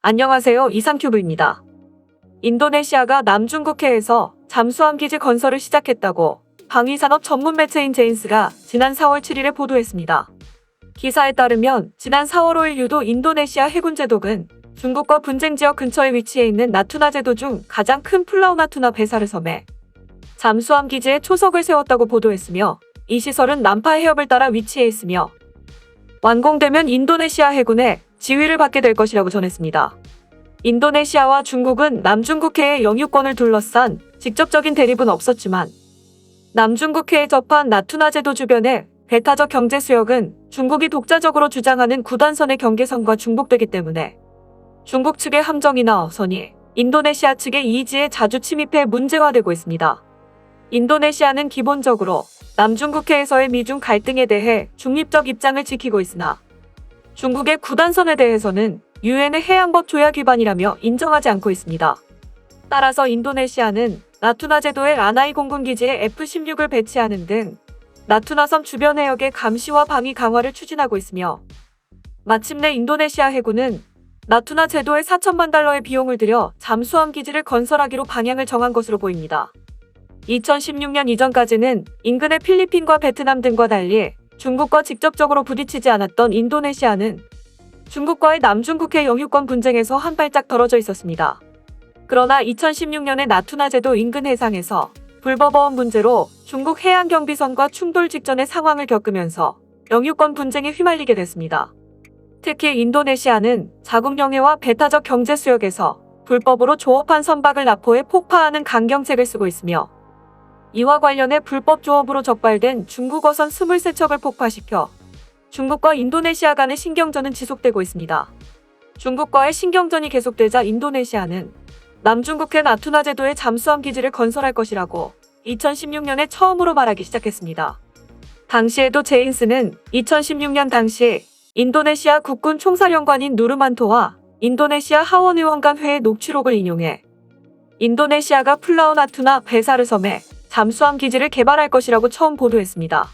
안녕하세요. 이상큐브입니다. 인도네시아가 남중국해에서 잠수함 기지 건설을 시작했다고 방위산업 전문 매체인 제인스가 지난 4월 7일에 보도했습니다. 기사에 따르면 지난 4월 5일 유도 인도네시아 해군 제독은 중국과 분쟁 지역 근처에 위치해 있는 나투나 제도 중 가장 큰 플라우 나투나 배사르 섬에 잠수함 기지에 초석을 세웠다고 보도했으며 이 시설은 남파 해협을 따라 위치해 있으며 완공되면 인도네시아 해군의 지휘를 받게 될 것이라고 전했습니다. 인도네시아와 중국은 남중국해의 영유권을 둘러싼 직접적인 대립은 없었지만 남중국해에 접한 나투나 제도 주변의 배타적 경제 수역은 중국이 독자적으로 주장하는 구단선의 경계선과 중복되기 때문에 중국 측의 함정이나 어선이 인도네시아 측의 이지에 자주 침입해 문제화되고 있습니다. 인도네시아는 기본적으로 남중국해에서의 미중 갈등에 대해 중립적 입장을 지키고 있으나 중국의 구단선에 대해서는 유엔의 해양법 조약 위반이라며 인정하지 않고 있습니다. 따라서 인도네시아는 나투나 제도의 라나이 공군기지에 F-16을 배치하는 등 나투나섬 주변 해역의 감시와 방위 강화를 추진하고 있으며 마침내 인도네시아 해군은 나투나 제도에 4천만 달러의 비용을 들여 잠수함 기지를 건설하기로 방향을 정한 것으로 보입니다. 2016년 이전까지는 인근의 필리핀과 베트남 등과 달리 중국과 직접적으로 부딪히지 않았던 인도네시아는 중국과의 남중국해 영유권 분쟁에서 한 발짝 떨어져 있었습니다. 그러나 2016년에 나투나 제도 인근 해상에서 불법어원 문제로 중국 해양경비선과 충돌 직전의 상황을 겪으면서 영유권 분쟁에 휘말리게 됐습니다. 특히 인도네시아는 자국 영해와 배타적 경제 수역에서 불법으로 조업한 선박을 납포해 폭파하는 강경책을 쓰고 있으며 이와 관련해 불법 조업으로 적발된 중국 어선 23척을 폭파시켜 중국과 인도네시아 간의 신경전은 지속되고 있습니다. 중국과의 신경전이 계속되자 인도네시아는 남중국해 나투나 제도에 잠수함 기지를 건설할 것이라고 2016년에 처음으로 말하기 시작했습니다. 당시에도 제인스는 2016년 당시 인도네시아 국군 총사령관인 누르만토와 인도네시아 하원의원 간 회의 녹취록을 인용해 인도네시아가 플라우 나투나 베사르 섬에 잠수함 기지를 개발할 것이라고 처음 보도했습니다.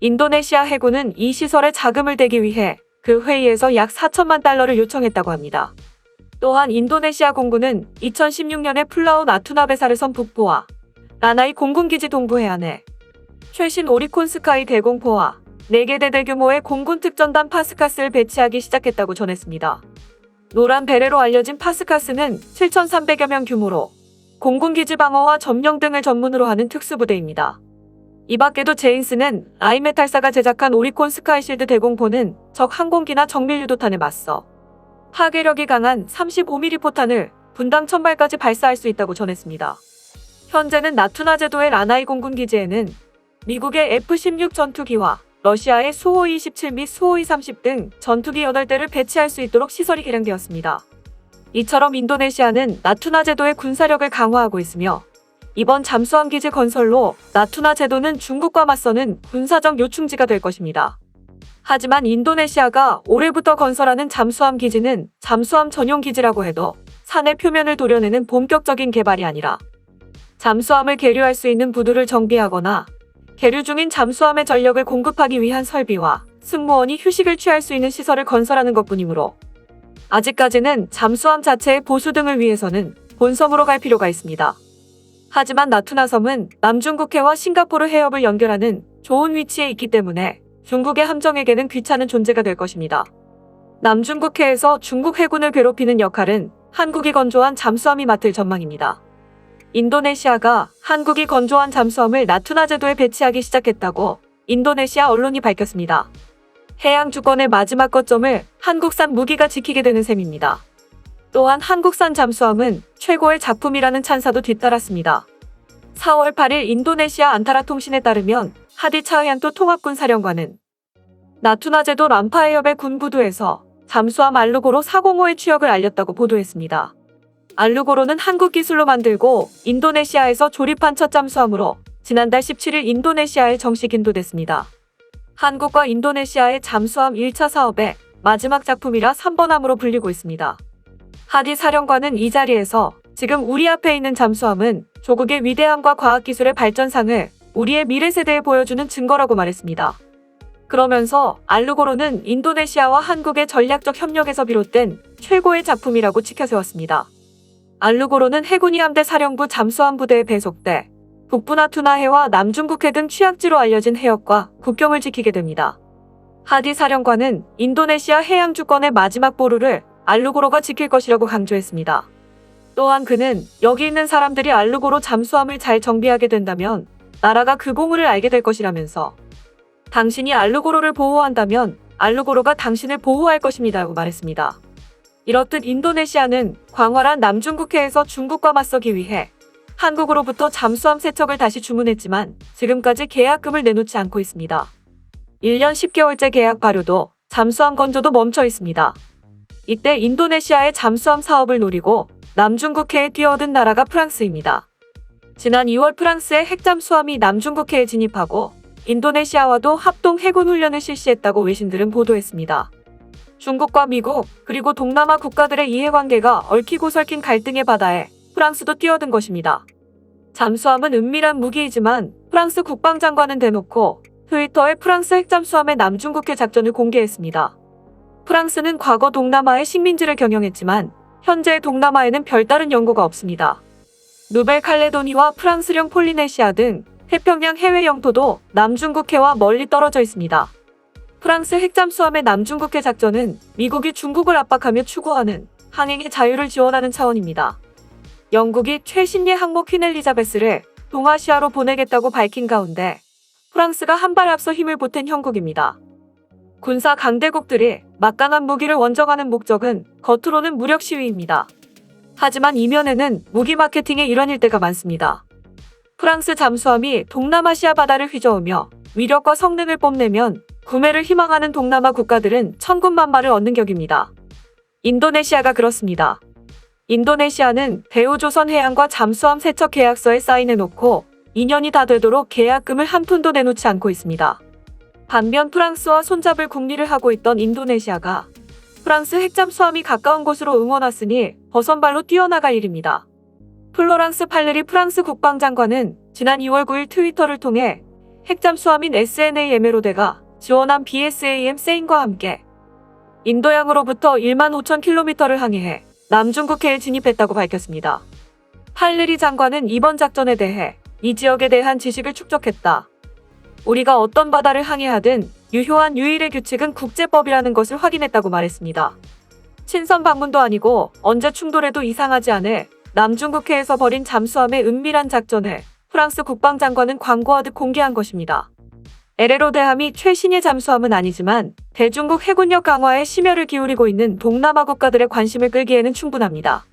인도네시아 해군은 이 시설에 자금을 대기 위해 그 회의에서 약 4천만 달러를 요청했다고 합니다. 또한 인도네시아 공군은 2016년에 플라우 나투나 베사르 섬 북부와 라나이 공군기지 동부 해안에 최신 오리콘 스카이 대공포와 4개 대대 규모의 공군 특전단 파스카스를 배치하기 시작했다고 전했습니다. 노란 베레로 알려진 파스카스는 7,300여 명 규모로 공군기지 방어와 점령 등을 전문으로 하는 특수부대입니다. 이 밖에도 제인스는 라이메탈사가 제작한 오리콘 스카이실드 대공포는 적 항공기나 정밀 유도탄에 맞서 파괴력이 강한 35mm 포탄을 분당 1000발까지 발사할 수 있다고 전했습니다. 현재는 나투나 제도의 라나이 공군 기지에는 미국의 F-16 전투기와 러시아의 수호이 27 및 수호이 30 등 전투기 8대를 배치할 수 있도록 시설이 개량되었습니다. 이처럼 인도네시아는 나투나 제도의 군사력을 강화하고 있으며 이번 잠수함 기지 건설로 나투나 제도는 중국과 맞서는 군사적 요충지가 될 것입니다. 하지만 인도네시아가 올해부터 건설하는 잠수함 기지는 잠수함 전용 기지라고 해도 산의 표면을 도려내는 본격적인 개발이 아니라 잠수함을 계류할 수 있는 부두를 정비하거나 계류 중인 잠수함의 전력을 공급하기 위한 설비와 승무원이 휴식을 취할 수 있는 시설을 건설하는 것뿐이므로 아직까지는 잠수함 자체의 보수 등을 위해서는 본섬으로 갈 필요가 있습니다. 하지만 나투나 섬은 남중국해와 싱가포르 해협을 연결하는 좋은 위치에 있기 때문에 중국의 함정에게는 귀찮은 존재가 될 것입니다. 남중국해에서 중국 해군을 괴롭히는 역할은 한국이 건조한 잠수함이 맡을 전망입니다. 인도네시아가 한국이 건조한 잠수함을 나투나 제도에 배치하기 시작했다고 인도네시아 언론이 밝혔습니다. 해양 주권의 마지막 거점을 한국산 무기가 지키게 되는 셈입니다. 또한 한국산 잠수함은 최고의 작품이라는 찬사도 뒤따랐습니다. 4월 8일 인도네시아 안타라 통신에 따르면 하디 차흐얀토 통합군 사령관은 나투나 제도 람파해협의 군부두에서 잠수함 알루고로 405의 취역을 알렸다고 보도했습니다. 알루고로는 한국 기술로 만들고 인도네시아에서 조립한 첫 잠수함으로 지난달 17일 인도네시아에 정식 인도됐습니다. 한국과 인도네시아의 잠수함 1차 사업의 마지막 작품이라 3번함으로 불리고 있습니다. 하디 사령관은 이 자리에서 지금 우리 앞에 있는 잠수함은 조국의 위대함과 과학기술의 발전상을 우리의 미래 세대에 보여주는 증거라고 말했습니다. 그러면서 알루고로는 인도네시아와 한국의 전략적 협력에서 비롯된 최고의 작품이라고 치켜세웠습니다. 알루고로는 해군이 함대 사령부 잠수함 부대에 배속돼 북부나 투나해와 남중국해 등 취약지로 알려진 해역과 국경을 지키게 됩니다. 하디 사령관은 인도네시아 해양 주권의 마지막 보루를 알루고로가 지킬 것이라고 강조했습니다. 또한 그는 여기 있는 사람들이 알루고로 잠수함을 잘 정비하게 된다면 나라가 그 고물을 알게 될 것이라면서 당신이 알루고로를 보호한다면 알루고로가 당신을 보호할 것입니다라고 말했습니다. 이렇듯 인도네시아는 광활한 남중국해에서 중국과 맞서기 위해 한국으로부터 잠수함 세척을 다시 주문했지만 지금까지 계약금을 내놓지 않고 있습니다. 1년 10개월째 계약 발효도 잠수함 건조도 멈춰 있습니다. 이때 인도네시아의 잠수함 사업을 노리고 남중국해에 뛰어든 나라가 프랑스입니다. 지난 2월 프랑스의 핵잠수함이 남중국해에 진입하고 인도네시아와도 합동 해군 훈련을 실시했다고 외신들은 보도했습니다. 중국과 미국 그리고 동남아 국가들의 이해관계가 얽히고 설킨 갈등의 바다에 프랑스도 뛰어든 것입니다. 잠수함은 은밀한 무기이지만 프랑스 국방장관은 대놓고 트위터에 프랑스 핵잠수함의 남중국해 작전을 공개했습니다. 프랑스는 과거 동남아의 식민지를 경영했지만 현재 동남아에는 별다른 연고가 없습니다. 누벨 칼레도니와 프랑스령 폴리네시아 등 태평양 해외 영토도 남중국해와 멀리 떨어져 있습니다. 프랑스 핵잠수함의 남중국해 작전은 미국이 중국을 압박하며 추구하는 항행의 자유를 지원하는 차원입니다. 영국이 최신의 항모 퀸 엘리자베스를 동아시아로 보내겠다고 밝힌 가운데 프랑스가 한 발 앞서 힘을 보탠 형국입니다. 군사 강대국들이 막강한 무기를 원정하는 목적은 겉으로는 무력 시위입니다. 하지만 이면에는 무기 마케팅의 일환일 때가 많습니다. 프랑스 잠수함이 동남아시아 바다를 휘저으며 위력과 성능을 뽐내면 구매를 희망하는 동남아 국가들은 천군만마를 얻는 격입니다. 인도네시아가 그렇습니다. 인도네시아는 대우조선 해양과 잠수함 세척 계약서에 사인해놓고 2년이 다 되도록 계약금을 한 푼도 내놓지 않고 있습니다. 반면 프랑스와 손잡을 국리를 하고 있던 인도네시아가 프랑스 핵잠수함이 가까운 곳으로 응원왔으니 버선발로 뛰어나갈 일입니다. 플로랑스 팔레리 프랑스 국방장관은 지난 2월 9일 트위터를 통해 핵잠수함인 SNA 에메로데가 지원한 BSAM 세인과 함께 인도양으로부터 1만 5천 킬로미터를 항해해 남중국해에 진입했다고 밝혔습니다. 팔레리 장관은 이번 작전에 대해 이 지역에 대한 지식을 축적했다. 우리가 어떤 바다를 항해하든 유효한 유일의 규칙은 국제법이라는 것을 확인했다고 말했습니다. 친선 방문도 아니고 언제 충돌해도 이상하지 않을 남중국해에서 벌인 잠수함의 은밀한 작전을 프랑스 국방장관은 광고하듯 공개한 것입니다. 에레로 대함이 최신의 잠수함은 아니지만 대중국 해군력 강화에 심혈을 기울이고 있는 동남아 국가들의 관심을 끌기에는 충분합니다.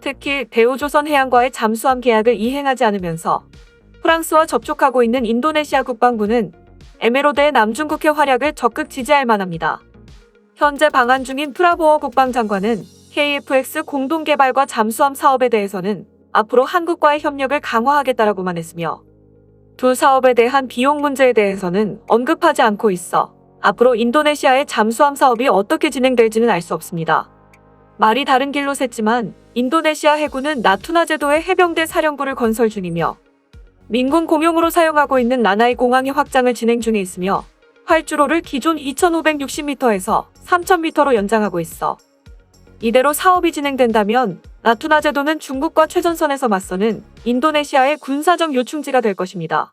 특히 대우조선 해양과의 잠수함 계약을 이행하지 않으면서 프랑스와 접촉하고 있는 인도네시아 국방부는 에메로드의 남중국해 활약을 적극 지지할 만합니다. 현재 방한 중인 프라보어 국방장관은 KFX 공동개발과 잠수함 사업에 대해서는 앞으로 한국과의 협력을 강화하겠다라고만 했으며 두 사업에 대한 비용 문제에 대해서는 언급하지 않고 있어 앞으로 인도네시아의 잠수함 사업이 어떻게 진행될지는 알 수 없습니다. 말이 다른 길로 샜지만 인도네시아 해군은 나투나 제도의 해병대 사령부를 건설 중이며 민군 공용으로 사용하고 있는 나나이 공항의 확장을 진행 중에 있으며 활주로를 기존 2,560m에서 3,000m로 연장하고 있어 이대로 사업이 진행된다면 나투나 제도는 중국과 최전선에서 맞서는 인도네시아의 군사적 요충지가 될 것입니다.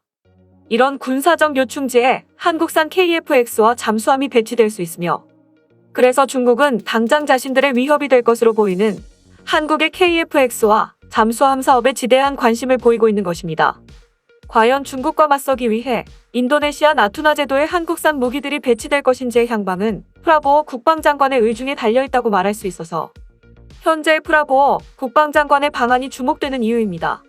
이런 군사적 요충지에 한국산 KF-X와 잠수함이 배치될 수 있으며 그래서 중국은 당장 자신들의 위협이 될 것으로 보이는 한국의 KF-X와 잠수함 사업에 지대한 관심을 보이고 있는 것입니다. 과연 중국과 맞서기 위해 인도네시아 나투나 제도의 한국산 무기들이 배치될 것인지의 향방은 프라보어 국방장관의 의중에 달려있다고 말할 수 있어서 현재 프라보어 국방장관의 방안이 주목되는 이유입니다.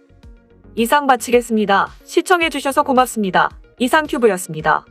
이상 마치겠습니다. 시청해주셔서 고맙습니다. 이상 큐브였습니다.